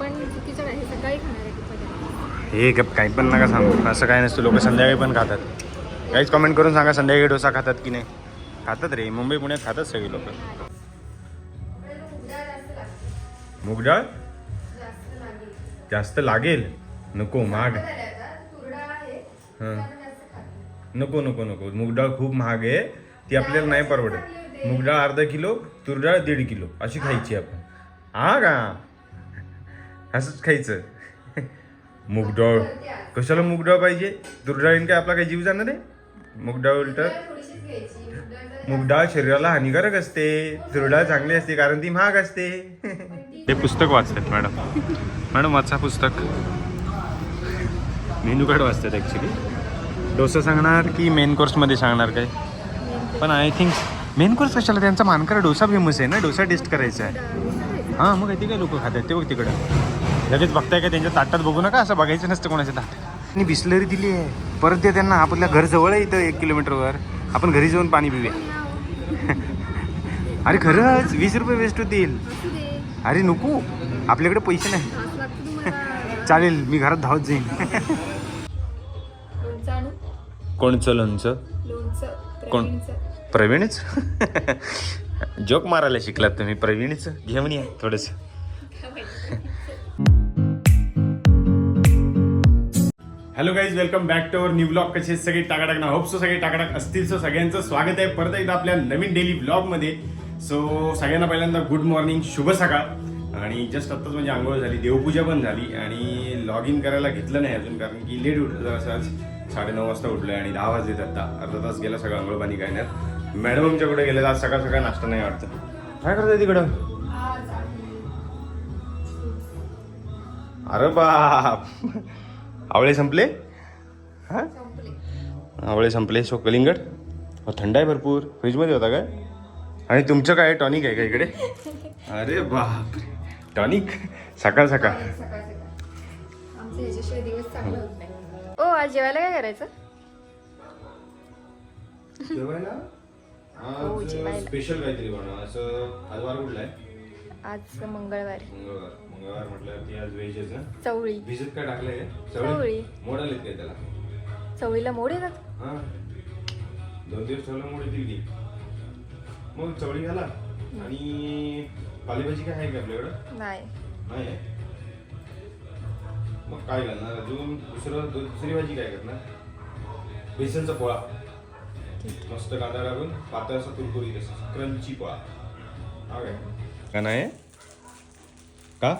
पण चुकीचं हे सकाळी खाणार आहे हे ग- काही पण नका सांगू. असं काय नसतं लोक संध्याकाळी पण खातात. काहीच कमेंट करून सांगा संध्याकाळी डोसा खातात की नाही. खातात रे मुंबई पुण्यात खातात सगळी लोक. मूग डाळ? जास्त लागेल. नको महाग. हां. नको नको नको. मूग डाळ खूप महाग आहे. ती आपल्याला नाही परवडत. मूग डाळ अर्धा किलो तुरडाळ दीड किलो. अशी खायची आपण. हा का? असंच खायचं. मूग डाळ. कशाला मूग डाळ पाहिजे? तूर डाळीने काय आपला काही जीव जाणार आहे? मूग डाळ उलट. मूग डाळ शरीराला हानिकारक असते. तूर डाळ चांगली असते कारण ती महाग असते. हे पुस्तक वाचतात मॅडम. मॅडम वाचा पुस्तक. मेनू कार्ड वाचतात ॲक्च्युली डोसा सांगणार की मेन कोर्समध्ये सांगणार काय? पण आय थिंक मेन कोर्स कशाला? त्यांचा मानकर डोसा फेमस आहे ना? डोसा टेस्ट करायचा आहे. हां मग ते काय लोक खातात? ते बघ तिकडं. लगेच बघताय का त्यांच्या ताटात बघू नका? असं बघायचं नसतं कोणाच्या ताटात. आणि बिस्लरी दिली आहे. परत ते त्यांना आपल्या घर जवळ आहे इथं एक किलोमीटरवर. आपण घरी जाऊन पाणी पिऊया. अरे खरंच वीस रुपये वेस्ट होतील. अरे नको. आपल्याकडे पैसे नाही. चालेल मी घरात धावत जाईन. कोणचं लोणचं? कोण? प्रवीणचं. जोक मारायला शिकलात तुम्ही. प्रवीणच घेऊन या थोडस. Hello guys welcome back to our new blog कसे सगळे टाकाटाक ना? होप सो सगळे टाकाटाक असतील. सो सगळ्यांचं स्वागत आहे. परत एकदा आपल्या नवीन डेली ब्लॉगमध्ये सो सगळ्यांना पहिल्यांदा गुड मॉर्निंग शुभ सकाळ. आणि जस्ट आत्ताच म्हणजे आंघोळ झाली देवपूजा पण झाली. आणि लॉग इन करायला घेतलं नाही अजून कारण की लेट उठलं जरासं आज. साडेनऊ वाजता उठलं आणि दहा वाजलेत आता अर्धा तास गेला सगळं आंघोळ पाणी करण्यात मॅडम आमच्याकडे गेले आज सकाळ सकाळ नाश्ता नाही वाटतं. काय करताय तिकडं? अरे बाप. आवळे संपले? हा? संपले. आवळे संपले. सो कलिंगड थंड आहे भरपूर. फ्रीजमध्ये होता काय? आणि तुमचं काय? टॉनिक आहे का इकडे? अरे बाप टॉनिक? सकाळ सकाळ. ओ आज जेवायला काय करायचं? हो, जेवायला. स्पेशल काहीतरी बनवा. असं आज वार कुठला आहे? आज मंगळवार. मंगळवार. मंगळवार म्हटलं ती आज व्हेजच ना चवळी. भिजत काय टाकलंय चवळी. मोड आलेत काय त्याला. चवळीला मोड येतात? हा. दोन दिवस ठेवलं मोड येतील ती मग चवळी घाला. आणि पालेभाजी काय आहे का आपल्याकडं? नाही. नाही आहे? मग काय घालणार? अजून दुसरं दुसरी भाजी काय करणार? बेसनचा पोळा. मस्त कांदा टाकून पातळ असं कुरकुरीत असं क्रंची पोळा. हा का नाही? का?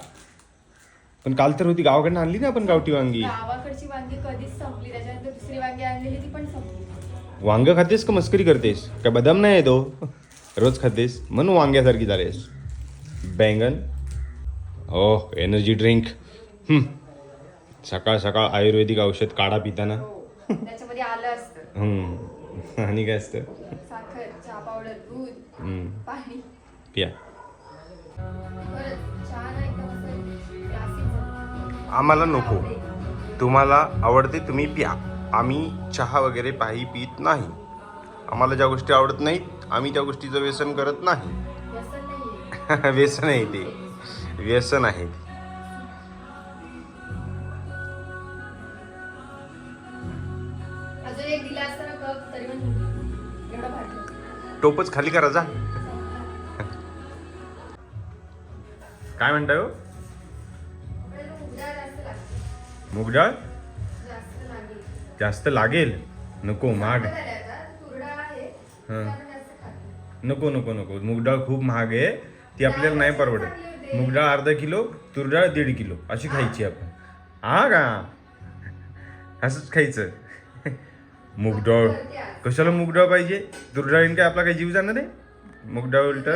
पण काल तर होती गावाकडनं आणली ना आपण गावठी वांगी. गावाकडची वांगी कधीच संपली त्याच्यानंतर दुसरी वांगी आणलेली ती पण संपली. वांग खातेस का मस्करी करतेस? काय बदाम नाही आहे तो? रोज खातेस? म्हणून वांग्यासारखी झालेस. बैंगन. ओ एनर्जी ड्रिंक सकाळ सकाळ आयुर्वेदिक औषध काढा पिताना. त्याच्यामध्ये आलं असतं. आणि काय असतं? साखर चहा पावडर दूध. पाणी. पिया. आम्हाला नको. तुम्हाला आवडते तुम्ही प्या. आम्ही चहा वगैरे काही पित नाही. आम्हाला ज्या गोष्टी आवडत नाहीत आम्ही त्या गोष्टीचं व्यसन करत नाही. व्यसन आहे ते. व्यसन आहे टोपच खाली करा जा. काय म्हणताय हो? मूग डाळ जास्त लागेल. नको महाग. हं. नको नको नको. मूग डाळ खूप महाग आहे. ती आपल्याला नाही परवडत. मूग डाळ अर्धा किलो तूर डाळ दीड किलो. अशी खायची आपण. हा का? असंच खायचं. मूग डाळ कशाला मूग डाळ पाहिजे? तूर डाळीने काय आपला काही जीव जाणार आहे? मूग डाळ उलट.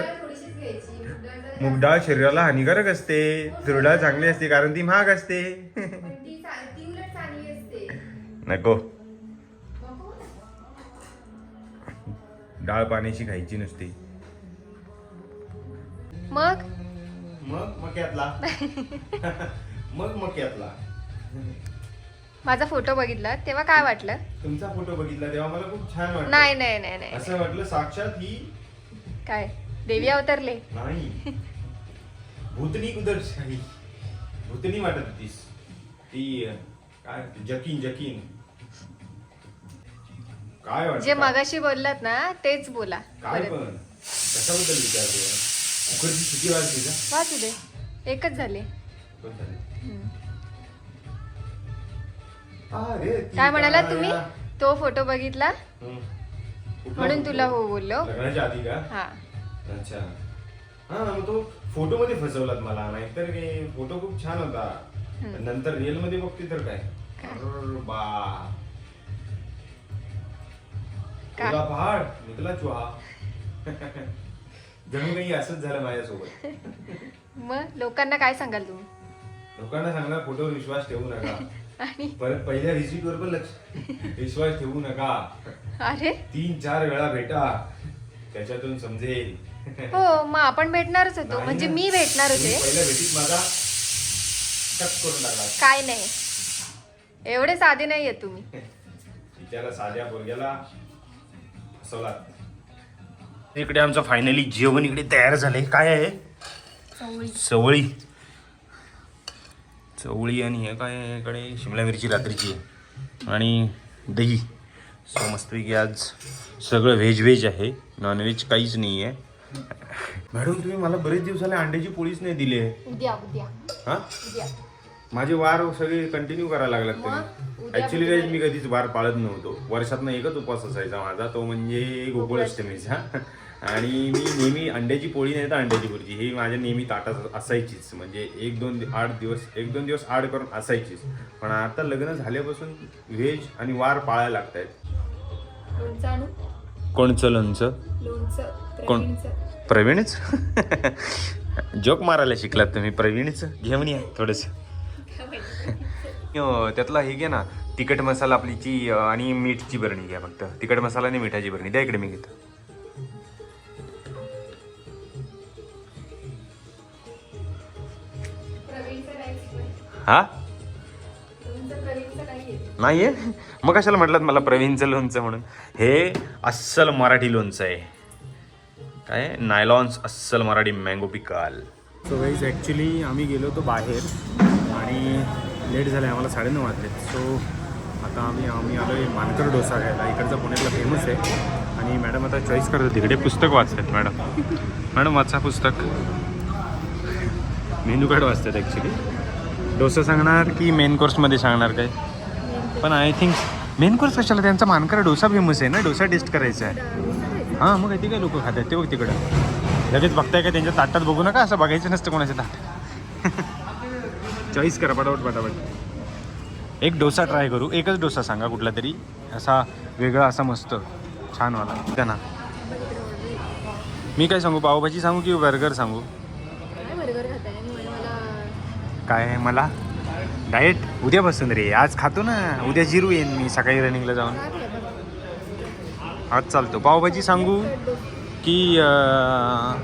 मूग डाळ शरीराला हानिकारक असते. तूर डाळ चांगली असते कारण ती महाग असते. नको. डाळ पाण्याची खायची नसते. मग? मग मक्यातला. मग मक्यातला. माझा फोटो बघितला तेव्हा काय वाटलं? तुमचा फोटो बघितला तेव्हा मला खूप छान वाटलं. नाही नाही नाही नाही असं वाटलं साक्षात ही काय? देवी अवतरले. नाही. भूतनी कुदरशाही भूतनी वाटत होतीस. ती काय जकीन जकीन. काय वाटत जे मगाशी बोललात ना तेच बोला. काय परत. पण. कशाबद्दल विचारते कुकरची शिटी वाजली का? वाचू दे. एकच झाले. कोण झाली? हम्म. ती काय म्हणाला तुम्ही? तो फोटो बघितला? म्हणून? तुला हो बोललो. लग्नाच्या आधी का? हा. अच्छा. हा मग तो फोटो मध्ये फसवलात मला. नाहीतर की फोटो खूप छान होता. नंतर रिअलमध्ये बघते तर काय? बा? तुला पहाड निकला चुहा. जणू काही असंच झालं माझ्यासोबत. मग लोकांना काय सांगाल तुम्ही? लोकांना सांगणार फोटोवर विश्वास ठेवू नका. आणि? परत पहिल्या रिसिट वर पण लक्ष. विश्वास ठेवू नका. अरे? तीन चार वेळा भेटा. त्याच्यातून समजेल. हो मग आपण भेटणारच होतो. नाही म्हणजे ना. मी भेटणार तुम्ही होते पहिल्या भेटीत माझा टक करून टाकला. काय नाही. एवढे साधे नाहीये तुम्ही. तिच्याला साध्या पोरग्याला फसवलात इकडे आमचं फायनली जेवण इकडे तयार झालंय. काय आहे? चवळी. चवळी आणि हे काय इकडे? शिमला मिरची रात्रीची आहे. आणि दही. सो मस्तपैकी आज सगळं व्हेज व्हेज आहे. नॉनव्हेज काहीच नाही आहे मॅडम तुम्ही मला बरेच दिवस झाले अंड्याची पोळीच नाही दिली आहे. उद्या उद्या. हा? उद्या. माझे वार सगळे कंटिन्यू करायला लागलात तुम्ही ऍक्च्युली काही मी कधीच वार पाळत नव्हतो. वर्षातनं एकच उपवास असायचा माझा. तो म्हणजे गोकुळाष्टमीचा. आणि मी नेहमी अंड्याची पोळी नाही तर अंड्याची भुर्जी. ही माझ्या नेहमी ताटात असायचीच. म्हणजे एक दोन आठ दिवस एक दोन दिवस आड करून असायचीच. पण आता लग्न झाल्यापासून व्हेज आणि वार पाळायला लागत आहेत कोणचं लोणचं? कोण? प्रवीणचं. जोक मारायला शिकलात तुम्ही. प्रवीणच? घेऊन या थोडस. त्यातला हे घे ना. तिखट मसाला आपलीची अं, आणि मीठची बरणी घ्या फक्त. तिखट मसाला आणि मिठाची बरणी. द्या इकडे मी घेतो. हा? नाहीये. नाहीये? मग कशाला म्हटलं मला प्रवीणचं लोणचं म्हणून? हे अस्सल मराठी लोणचं आहे. काय? नायलॉन्स अस्सल Marathi mango पिकाल so guys actually आम्ही गेलो होतो बाहेर आणि लेट झालं आहे आम्हाला साडेनऊ वाजले. सो आता आम्ही आम्ही आलो आहे मानकर डोसा घ्यायला इकडचा पुण्यातला फेमस आहे. आणि मॅडम आता चॉईस करत होती इकडे पुस्तक वाचतात मॅडम मॅडम वाचा पुस्तक. मेनू कार्ड वाचतात ॲक्च्युली डोसा सांगणार की मेन कोर्समध्ये सांगणार काय? पण आय थिंक मेन कोर्स कशाला? त्यांचा मानकर डोसा फेमस आहे ना? डोसा टेस्ट करायचा आहे. हां मग ते काय लोक खातात ते बघ तिकडं. लगेच बघताय का त्यांच्या ताटात बघू नका? असं बघायचं नसतं कोणाच्या ताटात. चॉईस करा पटापट पटापट. एक डोसा ट्राय करू. एकच डोसा सांगा कुठला तरी. असा वेगळा असा मस्त. छान वाला. का ना मी काय सांगू? पावभाजी सांगू की बर्गर सांगू काय बर्गर खाताय आणि म्हणे मला काय आहे मला? डाएट उद्यापासून रे. आज खातो ना. उद्या जिरू येईन मी सकाळी रनिंगला जाऊन. आज चालतो. पावभाजी सांगू की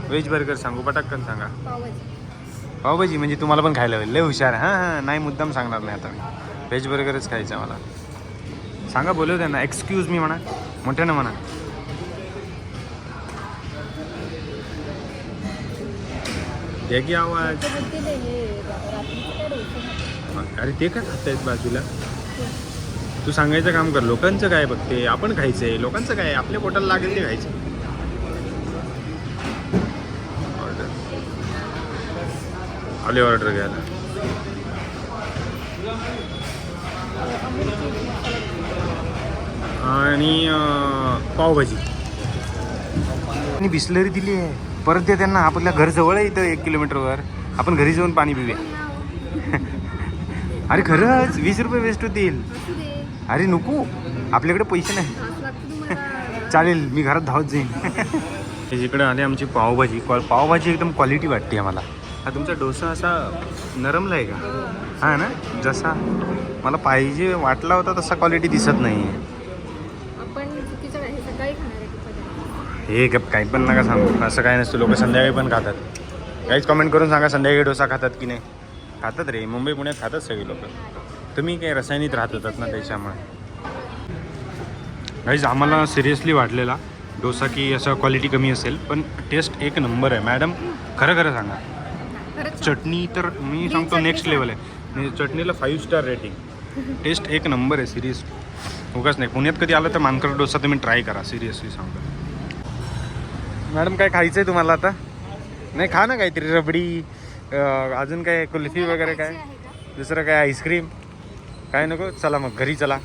व्हेज बर्गर सांगू? पटाक्कन सांगा. पावभाजी पावभाजी म्हणजे तुम्हाला पण खायला होईल. लय हुशार. हां हां. नाही मुद्दाम सांगणार नाही आता मी. व्हेज बर्गरच खायचं मला. सांगा बोलव त्यांना एक्सक्यूज मी म्हणा. मोठ्यानं म्हणा. द्या की आवाज हे अरे ते काय खातायत बाजूला? तू सांगायचं काम कर लोकांचं काय बघते? आपण खायचंय. लोकांचं काय? आपल्या पोटाला लागेल ते खायचं. ऑर्डर आले ऑर्डर घ्यायला. आणि पावभाजी. आणि बिस्लरी दिली आहे. परत ते त्यांना आपल्या घरजवळ आहे इथं एक किलोमीटरवर. आपण घरी जाऊन पाणी पिऊया. अरे खरंच वीस रुपये वेस्ट होतील. अरे नको आपल्याकडे पैसे नाही. चालेल मी घरात धावत जाईन. जिकडे आले आमची पावभाजी क्वा- पावभाजी एकदम क्वालिटी वाटते आम्हाला. हा तुमचा डोसा असा नरमला आहे का? हा ना? जसा मला पाहिजे वाटला होता तसा क्वालिटी दिसत नाही आहे चुकीचं काय हे सकाळी खाणार आहे पदार्थ हे काही पण नका सांगू. असं काय नसतं. लोक संध्याकाळी पण खातात. काहीच कमेंट करून सांगा संध्याकाळी डोसा खातात की नाही? खातात रे. मुंबई पुण्यात खातात सगळे लोक. तुम्ही काही रसायनिक राहत होतात ना त्याच्यामुळे? गाईज आम्हाला सिरियसली वाटलेला डोसा की असं क्वालिटी कमी असेल पण टेस्ट एक नंबर आहे. मॅडम खरं खरं सांगा. चटणी तर मी सांगतो नेक्स्ट. लेवल आहे. चटणीला फाईव्ह स्टार रेटिंग टेस्ट एक नंबर आहे सिरियस उगाच नाही. पुण्यात कधी आलं तर मानकर डोसा तुम्ही ट्राय करा. सिरियसली सांगतो. मॅडम काय खायचं आहे तुम्हाला आता? नाही खा ना काहीतरी रबडी अजून काय कुल्फी वगैरे काय? दुसरं काय आईस्क्रीम काय नको? चला मग घरी चला.